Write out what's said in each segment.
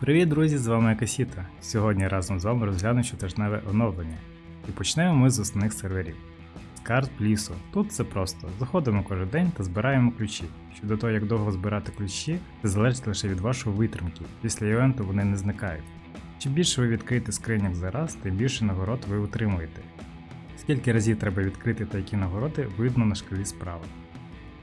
Привіт, друзі! З вами Акасіта. Сьогодні разом з вами розглянемо щотижневе оновлення. І почнемо ми з основних серверів. З карт лісу. Тут все просто. Заходимо кожен день та збираємо ключі. Щодо того, як довго збирати ключі, це залежить лише від вашої витримки. Після івенту вони не зникають. Чим більше ви відкриєте скриньок за раз, тим більше нагород ви отримуєте. Скільки разів треба відкрити та які нагороди, видно на шкалі справа.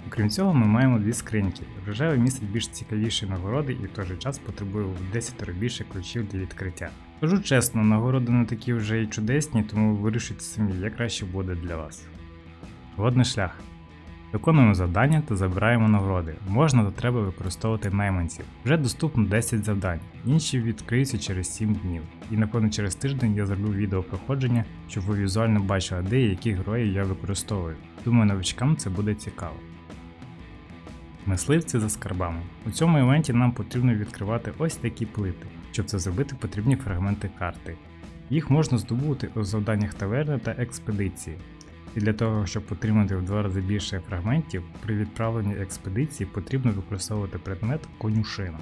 Окрім цього, ми маємо дві скриньки. Рожевий містить більш цікавіші нагороди і в той же час потребує в 10 більше ключів для відкриття. Кажу чесно, нагороди не такі вже й чудесні, тому вирішуйте самі, як краще буде для вас. Водний шлях. Виконуємо завдання та забираємо нагороди. Можна та треба використовувати найманців. Вже доступно 10 завдань, інші відкриються через 7 днів. І напевно через тиждень я зроблю відео проходження, щоб ви візуально бачили, де і яких героїв я використовую. Думаю, новичкам це буде цікаво. Мисливці за скарбами. У цьому івенті нам потрібно відкривати ось такі плити. Щоб це зробити, потрібні фрагменти карти. Їх можна здобути у завданнях таверни та експедиції. І для того, щоб отримати в два рази більше фрагментів, при відправленні експедиції потрібно використовувати предмет конюшина.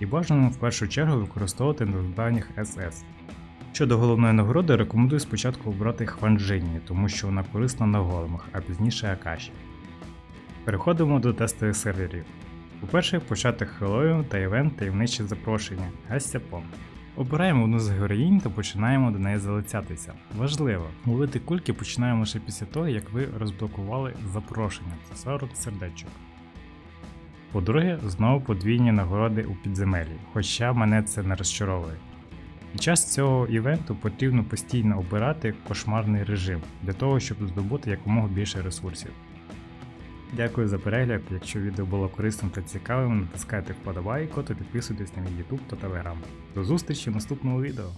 І бажано в першу чергу використовувати на завданнях СС. Щодо головної нагороди, рекомендую спочатку обрати Хванджині, тому що вона корисна на големах, а пізніше Акаші. Переходимо до тестових серверів. По-перше, початок Хеллоуін та івент таємничі запрошення Гастя Пом. Обираємо одну з героїнь та починаємо до неї залицятися. Важливо, ловити кульки починаємо лише після того, як ви розблокували запрошення це 40 сердечок. По-друге, знову подвійні нагороди у підземеллі, хоча мене це не розчаровує. Під час цього івенту потрібно постійно обирати кошмарний режим для того, щоб здобути якомога більше ресурсів. Дякую за перегляд. Якщо відео було корисним та цікавим, натискайте вподобайку та підписуйтесь на мій YouTube та Telegram. До зустрічі в наступному відео.